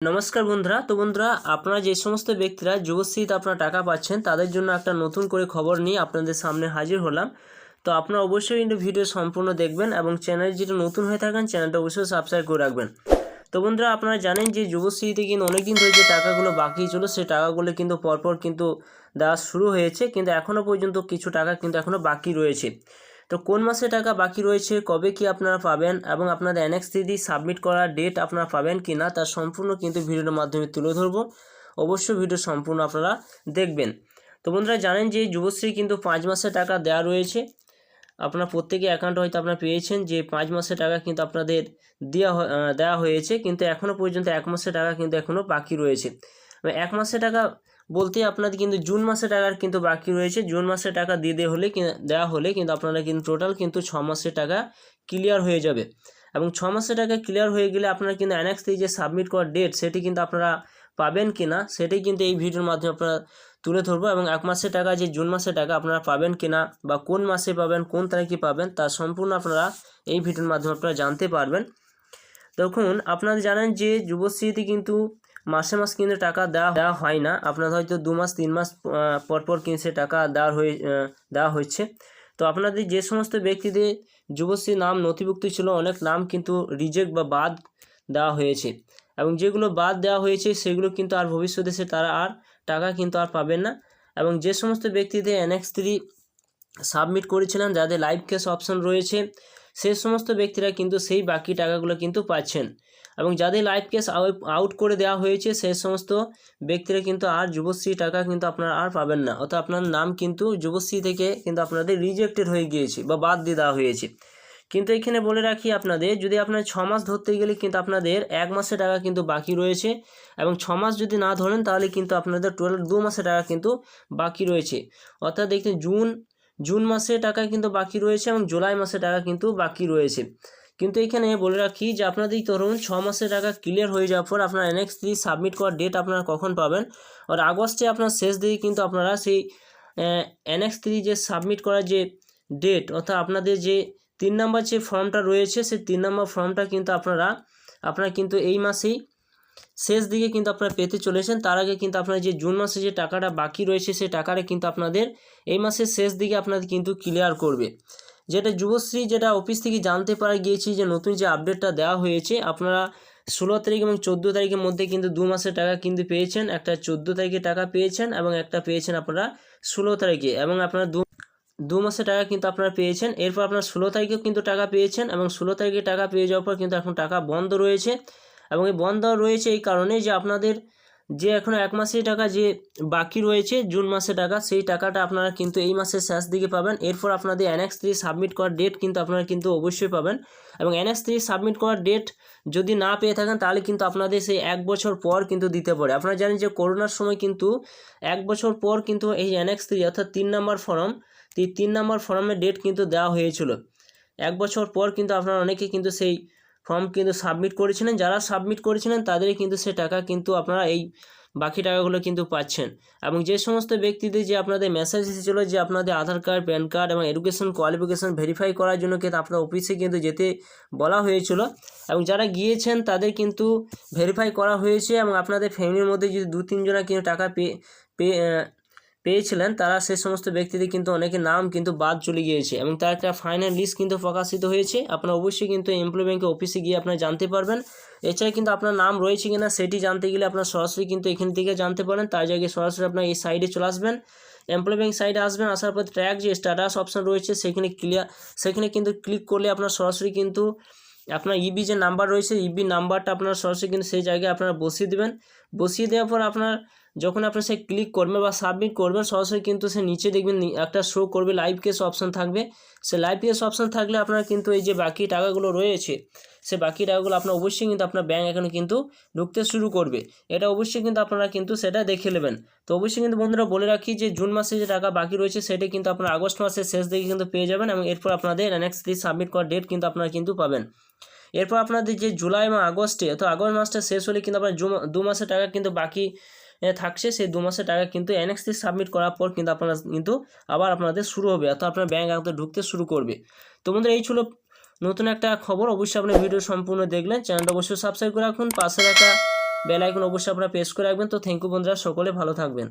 নমস্কার বন্ধুরা। তো বন্ধুরা, আপনারা যে সমস্ত ব্যক্তিরা যুবশ্রীতে আপনারা টাকা পাচ্ছেন, তাদের জন্য একটা নতুন করে খবর নিয়ে আপনাদের সামনে হাজির হলাম। তো আপনারা অবশ্যই কিন্তু ভিডিও সম্পূর্ণ দেখবেন এবং চ্যানেল যেটা নতুন হয়ে থাকেন, চ্যানেলটা অবশ্যই সাবস্ক্রাইব করে রাখবেন। তো বন্ধুরা, আপনারা জানেন যে যুবশ্রীতে কিন্তু অনেকদিন ধরে যে টাকাগুলো বাকি ছিল, সেই টাকাগুলো কিন্তু পরপর কিন্তু দেওয়া শুরু হয়েছে। কিন্তু এখনও পর্যন্ত কিছু টাকা কিন্তু এখনও বাকি রয়েছে। তো কোন মাসে টাকা বাকি রয়েছে, কবে কি আপনারা পাবেন এবং আপনাদের অ্যানেক্স থ্রি সাবমিট করার ডেট আপনারা পাবেন কি না তার সম্পূর্ণ কিন্তু ভিডিওর মাধ্যমে তুলে ধরবো। অবশ্যই ভিডিও সম্পূর্ণ আপনারা দেখবেন। তো বন্ধুরা জানেন যে যুবশ্রী কিন্তু পাঁচ মাসে টাকা দেওয়া রয়েছে। আপনার প্রত্যেকে অ্যাকাউন্ট হয়তো আপনারা পেয়েছেন যে পাঁচ মাসের টাকা কিন্তু আপনাদের দেওয়া দেওয়া হয়েছে, কিন্তু এখনও পর্যন্ত এক মাসের টাকা কিন্তু এখনও বাকি রয়েছে। এক মাসের টাকা বলতে আপনাদের কিন্তু জুন মাসে টাকার কিন্তু বাকি রয়েছে। জুন মাসে টাকা দিয়ে দেওয়া হলে দেওয়া হলে কিন্তু আপনারা কিন্তু টোটাল কিন্তু ছ মাসের টাকা ক্লিয়ার হয়ে যাবে। এবং ছ মাসের টাকা ক্লিয়ার হয়ে গেলে আপনারা কিন্তু অ্যানেক্স থেকে যে সাবমিট করার ডেট সেটি কিন্তু আপনারা পাবেন কি না সেটাই কিন্তু এই ভিডিওর মাধ্যমে আপনারা তুলে ধরবো। এবং এক মাসের টাকা যে জুন মাসের টাকা আপনারা পাবেন কি না বা কোন মাসে পাবেন, কোন তারিখে পাবেন, তা সম্পূর্ণ আপনারা এই ভিডিওর মাধ্যমে আপনারা জানতে পারবেন। দেখুন, আপনারা জানেন যে যুবশ্রীতে কিন্তু মাসে মাস কিন্তু টাকা দেওয়া দেওয়া হয় না। আপনার হয়তো দু মাস তিন মাস আহ, পর পর কিন্তু সে টাকা দেওয়ার হয়ে দেওয়া হচ্ছে তো আপনাদের যে সমস্ত ব্যক্তিদের যুবশ্রী নাম নথিভুক্ত ছিল অনেক নাম কিন্তু রিজেক্ট বা বাদ দেওয়া হয়েছে। এবং যেগুলো বাদ দেওয়া হয়েছে সেগুলো কিন্তু আর ভবিষ্যতে সে তারা আর টাকা কিন্তু আর পাবেন না। এবং যে সমস্ত ব্যক্তিদের এনএক্স থ্রি সাবমিট করেছিলেন যাদের লাইভ কেস অপশন রয়েছে সেই সমস্ত ব্যক্তিরা কিন্তু সেই বাকি টাকাগুলো কিন্তু পাচ্ছেন। এবং যাদের লাইফ কেস আউট করে দেওয়া হয়েছে, সেই সমস্ত ব্যক্তিরা কিন্তু আর যুবশ্রী টাকা কিন্তু আপনারা আর পাবেন না। অর্থাৎ আপনার নাম কিন্তু যুবশ্রী থেকে কিন্তু আপনাদের রিজেক্টেড হয়ে গিয়েছে বা বাদ দিয়ে দেওয়া হয়েছে। কিন্তু এখানে বলে রাখি আপনাদের, যদি আপনার ছ মাস ধরতে গেলে কিন্তু আপনাদের এক মাসের টাকা কিন্তু বাকি রয়েছে এবং ছ মাস যদি না ধরেন, তাহলে কিন্তু আপনাদের টোটাল দু মাসের টাকা কিন্তু বাকি রয়েছে। অর্থাৎ দেখতে জুন জুন মাসে টাকা কিন্তু বাকি রয়েছে এবং জুলাই মাসে টাকা কিন্তু বাকি রয়েছে। কিন্তু এখানে বলে রাখি যে আপনাদের ধরুন ছ মাসের টাকা ক্লিয়ার হয়ে যাওয়ার পর আপনার এনএক্স থ্রি সাবমিট করার ডেট আপনারা কখন পাবেন? আর আগস্টে আপনার শেষ দিকে কিন্তু আপনারা সেই এনএক্স থ্রি যে সাবমিট করার যে ডেট অর্থাৎ আপনাদের যে তিন নম্বর যে ফর্মটা রয়েছে, সেই তিন নম্বর ফর্মটা কিন্তু আপনারা আপনারা কিন্তু এই মাসেই শেষ দিকে কিন্তু আপনারা পেতে চলেছেন। তার আগে কিন্তু আপনার যে জুন মাসে যে টাকাটা বাকি রয়েছে, সেই টাকাটা কিন্তু আপনাদের এই মাসের শেষ দিকে আপনাদের কিন্তু ক্লিয়ার করবে। যেটা যুবশ্রী যেটা অফিস থেকে জানতে পারা গিয়েছি যে নতুন যে আপডেটটা দেওয়া হয়েছে, আপনারা ষোলো তারিখ এবং চোদ্দ তারিখের মধ্যে কিন্তু দু মাসের টাকা কিন্তু পেয়েছেন, একটা চোদ্দ তারিখে টাকা পেয়েছেন এবং একটা পেয়েছেন আপনারা ষোলো তারিখে এবং আপনারা দু দু মাসের টাকা কিন্তু আপনারা পেয়েছেন। এরপর আপনার ষোলো তারিখেও কিন্তু টাকা পেয়েছেন এবং ষোলো তারিখে টাকা পেয়ে যাওয়ার পর কিন্তু এখন টাকা বন্ধ রয়েছে এবং এই বন্ধ রয়েছে এই কারণে যে আপনাদের যে এখনও এক মাসের টাকা যে বাকি রয়েছে, জুন মাসে টাকা, সেই টাকাটা আপনারা কিন্তু এই মাসের শেষ দিকে পাবেন। এরপর আপনাদের অ্যানেক্স থ্রি সাবমিট করার ডেট কিন্তু আপনারা কিন্তু অবশ্যই পাবেন। এবং অ্যানেক্স থ্রি সাবমিট করার ডেট যদি না পেয়ে থাকেন, তাহলে কিন্তু আপনাদের সেই এক বছর পর কিন্তু দিতে পারে। আপনারা জানেন যে করোনার সময় কিন্তু এক বছর পর কিন্তু এই অ্যানেক্স থ্রি অর্থাৎ তিন নম্বর ফর্ম তিন নম্বর ফর্মের ডেট কিন্তু দেওয়া হয়েছিল। এক বছর পর কিন্তু আপনারা অনেকে কিন্তু সেই ফর্ম কিন্তু সাবমিট করেছিলেন, যারা সাবমিট করেছিলেন তাদেরই কিন্তু সে টাকা কিন্তু আপনারা এই বাকি টাকাগুলো কিন্তু পাচ্ছেন। এবং যে সমস্ত ব্যক্তিদের যে আপনাদের মেসেজ এসেছিল যে আপনাদের আধার কার্ড প্যান কার্ড এবং এডুকেশন কোয়ালিফিকেশন ভেরিফাই করার জন্য কিন্তু আপনার অফিসে কিন্তু যেতে বলা হয়েছিল। এবং যারা গিয়েছেন তাদের কিন্তু ভেরিফাই করা হয়েছে এবং আপনাদের ফ্যামিলির মধ্যে যদি দু তিনজনা কিন্তু টাকা পেয়ে পেয়ে পেয়েছিলেন, তারা সে সমস্ত ব্যক্তিদের কিন্তু অনেকের নাম কিন্তু বাদ চলে গিয়েছে এবং তার একটা ফাইনাল লিস্ট কিন্তু প্রকাশিত হয়েছে। আপনারা অবশ্যই কিন্তু এমপ্লয় ব্যাংকের অফিসে গিয়ে আপনারা জানতে পারবেন। এছাড়া কিন্তু আপনার নাম রয়েছে কিনা সেটি জানতে গেলে আপনার সরাসরি কিন্তু এখান থেকে জানতে পারেন। তার জায়গায় সরাসরি আপনার এই সাইডে চলে আসবেন। এমপ্লয় ব্যাংক সাইডে আসবেন, আসার পর ট্র্যাক যে স্ট্যাটাস অপশন রয়েছে সেখানে ক্লিয়ার সেখানে কিন্তু ক্লিক করলে আপনার সরাসরি কিন্তু আপনার ইবি যে নাম্বার রয়েছে ইবি নাম্বারটা আপনার সরাসরি কিন্তু সেই জায়গায় আপনারা বসিয়ে দেবেন। বসিয়ে দেওয়ার পর আপনার যখন আপনার সে ক্লিক করবে বা সাবমিট করবেন, সরাসরি কিন্তু সে নিচে দেখবেন একটা শো করবে লাইভ কেস অপশন থাকবে। সে লাইভ কেস অপশন থাকলে আপনার কিন্তু এই যে বাকি টাকাগুলো রয়েছে, সে বাকি টাকাগুলো আপনার অবশ্যই কিন্তু আপনার ব্যাঙ্ক অ্যাকাউন্টে কিন্তু ঢুকতে শুরু করবে। এটা অবশ্যই কিন্তু আপনারা কিন্তু সেটা দেখে নেবেন। তো অবশ্যই কিন্তু বন্ধুরা বলে রাখি যে, জুন মাসে যে টাকা বাকি রয়েছে, সেটা কিন্তু আপনার আগস্ট মাসের শেষ দিকে কিন্তু পেয়ে যাবেন এবং এরপর আপনাদের থ্রি সাবমিট করার ডেট কিন্তু আপনারা কিন্তু পাবেন। এরপর আপনাদের যে জুলাই এবং আগস্টে তো আগস্ট মাসটা শেষ হলে কিন্তু আপনার দু মাসের টাকা কিন্তু বাকি থাকছে সেই দু মাসের টাকা কিন্তু এনএক্স সাবমিট করার পর কিন্তু আপনারা কিন্তু আবার আপনাদের শুরু হবে। অর্থাৎ আপনার ব্যাঙ্ক অ্যাকাউন্টে ঢুকতে শুরু করবে। তো বন্ধুরা এই ছিল নতুন একটা খবর। অবশ্যই আপনি ভিডিও সম্পূর্ণ দেখলেন। চ্যানেলটা অবশ্যই সাবস্ক্রাইব করে রাখুন। পাশে রাখা বেল আইকন অবশ্যই আপনারা প্রেস করে রাখবেন। তো থ্যাংক ইউ বন্ধুরা। সকলে ভালো থাকবেন।